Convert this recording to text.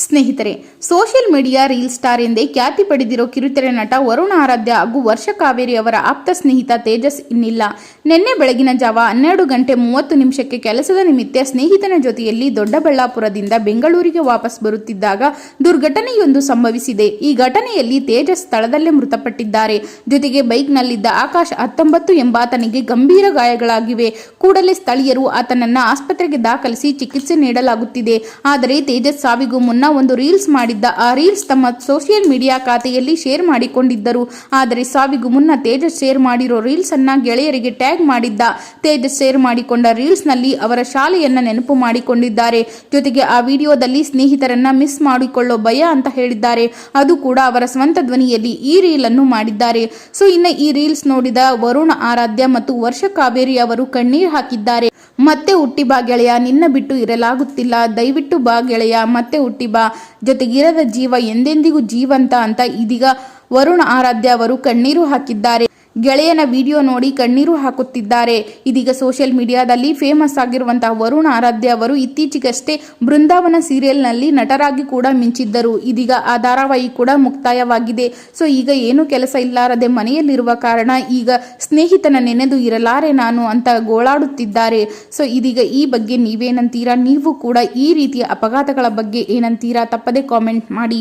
ಸ್ನೇಹಿತರೆ, social media reel star ಎಂದೇ ಖ್ಯಾತಿ ಪಡೆದಿರೋ ಕಿರುತೆರೆ ನಟ ವರುಣ ಆರಾಧ್ಯ ಹಾಗೂ ವರ್ಷ ಕಾವೇರಿ ಅವರ ಆಪ್ತ ಸ್ನೇಹಿತ ತೇಜಸ್ ಇನ್ನಿಲ್ಲ. ನಿನ್ನೆ ಬೆಳಗಿನ ಜಾವ ಹನ್ನೆರಡು ಗಂಟೆ ಮೂವತ್ತು ನಿಮಿಷಕ್ಕೆ ಕೆಲಸದ ನಿಮಿತ್ತ ಸ್ನೇಹಿತನ ಜೊತೆಯಲ್ಲಿ ದೊಡ್ಡಬಳ್ಳಾಪುರದಿಂದ ಬೆಂಗಳೂರಿಗೆ ವಾಪಸ್ ಬರುತ್ತಿದ್ದಾಗ ದುರ್ಘಟನೆಯೊಂದು ಸಂಭವಿಸಿದೆ. ಈ ಘಟನೆಯಲ್ಲಿ ತೇಜಸ್ ಸ್ಥಳದಲ್ಲೇ ಮೃತಪಟ್ಟಿದ್ದಾರೆ. ಜೊತೆಗೆ ಬೈಕ್ನಲ್ಲಿದ್ದ ಆಕಾಶ್ ಹತ್ತೊಂಬತ್ತು ಎಂಬಾತನಿಗೆ ಗಂಭೀರ ಗಾಯಗಳಾಗಿವೆ. ಕೂಡಲೇ ಸ್ಥಳೀಯರು ಆತನನ್ನ ಆಸ್ಪತ್ರೆಗೆ ದಾಖಲಿಸಿ ಚಿಕಿತ್ಸೆ ನೀಡಲಾಗುತ್ತಿದೆ. ಆದರೆ ತೇಜಸ್ ಸಾವಿಗೂ ಮುನ್ನ ಒಂದು ರೀಲ್ಸ್ ಮಾಡಿದ್ದ. ಆ ರೀಲ್ಸ್ ತಮ್ಮ ಸೋಷಿಯಲ್ ಮೀಡಿಯಾ ಖಾತೆಯಲ್ಲಿ ಶೇರ್ ಮಾಡಿಕೊಂಡಿದ್ದರು. ಆದರೆ ಸಾವಿಗೂ ಮುನ್ನ ತೇಜಸ್ ಶೇರ್ ಮಾಡಿರೋ ರೀಲ್ಸ್ ಅನ್ನ ಗೆಳೆಯರಿಗೆ ಟ್ಯಾಗ್ ಮಾಡಿದ್ದ. ತೇಜಸ್ ಶೇರ್ ಮಾಡಿಕೊಂಡ ರೀಲ್ಸ್ನಲ್ಲಿ ಅವರ ಶಾಲೆಯನ್ನ ನೆನಪು ಮಾಡಿಕೊಂಡಿದ್ದಾರೆ. ಜೊತೆಗೆ ಆ ವಿಡಿಯೋದಲ್ಲಿ ಸ್ನೇಹಿತರನ್ನ ಮಿಸ್ ಮಾಡಿಕೊಳ್ಳೋ ಭಯ ಅಂತ ಹೇಳಿದ್ದಾರೆ. ಅದು ಕೂಡ ಅವರ ಸ್ವಂತ ಧ್ವನಿಯಲ್ಲಿ ಈ ರೀಲ್ ಅನ್ನು ಮಾಡಿದ್ದಾರೆ. ಸೊ, ಇನ್ನು ಈ ರೀಲ್ಸ್ ನೋಡಿದ ವರುಣ ಆರಾಧ್ಯ ಮತ್ತು ವರ್ಷ ಕಾವೇರಿ ಅವರು ಕಣ್ಣೀರ್ ಹಾಕಿದ್ದಾರೆ. ಮತ್ತೆ ಹುಟ್ಟಿ ಬಾ ಗೆಳೆಯ, ನಿನ್ನ ಬಿಟ್ಟು ಇರಲಾಗುತ್ತಿಲ್ಲ. ದಯವಿಟ್ಟು ಬಾ ಗೆಳೆಯ, ಮತ್ತೆ ಹುಟ್ಟಿ ಬಾ ಜೊತೆಗಿರದ ಜೀವ ಎಂದೆಂದಿಗೂ ಜೀವಂತ ಅಂತ ಇದೀಗ ವರುಣ ಆರಾಧ್ಯ ಅವರು ಕಣ್ಣೀರು ಹಾಕಿದ್ದಾರೆ. ಗೆಳೆಯನ ವಿಡಿಯೋ ನೋಡಿ ಕಣ್ಣೀರು ಹಾಕುತ್ತಿದ್ದಾರೆ. ಇದೀಗ ಸೋಷಿಯಲ್ ಮೀಡಿಯಾದಲ್ಲಿ ಫೇಮಸ್ ಆಗಿರುವಂತಹ ವರುಣ್ ಆರಾಧ್ಯ ಅವರು ಇತ್ತೀಚೆಗಷ್ಟೇ ಬೃಂದಾವನ ಸೀರಿಯಲ್ನಲ್ಲಿ ನಟರಾಗಿ ಕೂಡ ಮಿಂಚಿದ್ದರು. ಇದೀಗ ಆ ಧಾರಾವಾಹಿ ಕೂಡ ಮುಕ್ತಾಯವಾಗಿದೆ. ಸೊ, ಈಗ ಏನು ಕೆಲಸ ಇಲ್ಲಾರದೆ ಮನೆಯಲ್ಲಿರುವ ಕಾರಣ ಈಗ ಸ್ನೇಹಿತನ ನೆನೆದು ಇರಲಾರೆ ನಾನು ಅಂತ ಗೋಳಾಡುತ್ತಿದ್ದಾರೆ. ಸೊ, ಇದೀಗ ಈ ಬಗ್ಗೆ ನೀವೇನಂತೀರಾ? ನೀವು ಕೂಡ ಈ ರೀತಿಯ ಅಪಘಾತಗಳ ಬಗ್ಗೆ ಏನಂತೀರಾ? ತಪ್ಪದೆ ಕಾಮೆಂಟ್ ಮಾಡಿ.